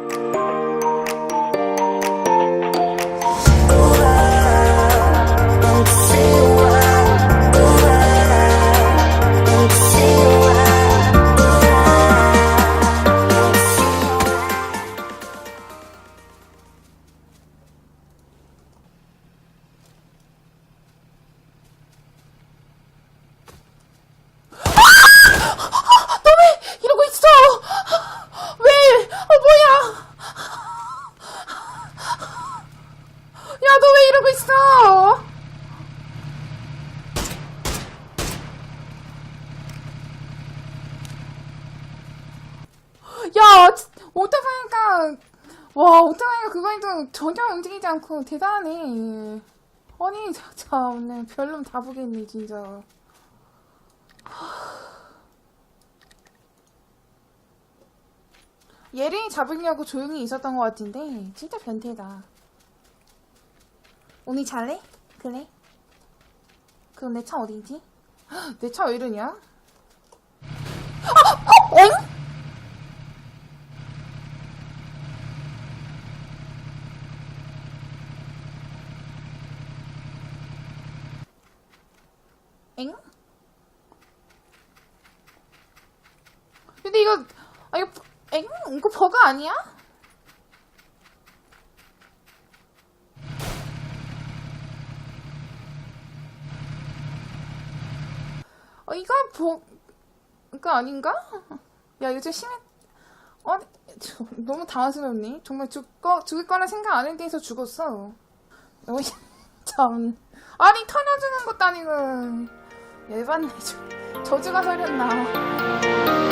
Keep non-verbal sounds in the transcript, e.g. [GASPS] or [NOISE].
이 있어? 야, 지- 오토바이가, 와, 오토바이가 그거에도 전혀 움직이지 않고 대단하네. 아니, [LAUGHS] 자, 자, 오늘 별놈 다 보겠네, 진짜. 얘를 잡으려고 조용히 있었던 것 같은데 진짜 변태다. 오늘 잘래? 그래? 그럼 내 차 어디지? [GASPS] 내 차 왜 이러냐? 아! 어? 엥? 엥? 근데 이거 아 이거 엥? 이거 버그 아니야? 어 이거 버 이거 아닌가? 야좀 심해 어 저, 너무 당황스럽니? 정말 죽거 죽을 거라 생각 안 했는데서 죽었어. 너무 [LAUGHS] 참 아니 터져주는 것도 아니고 열받네 저- 저주가 서렸나.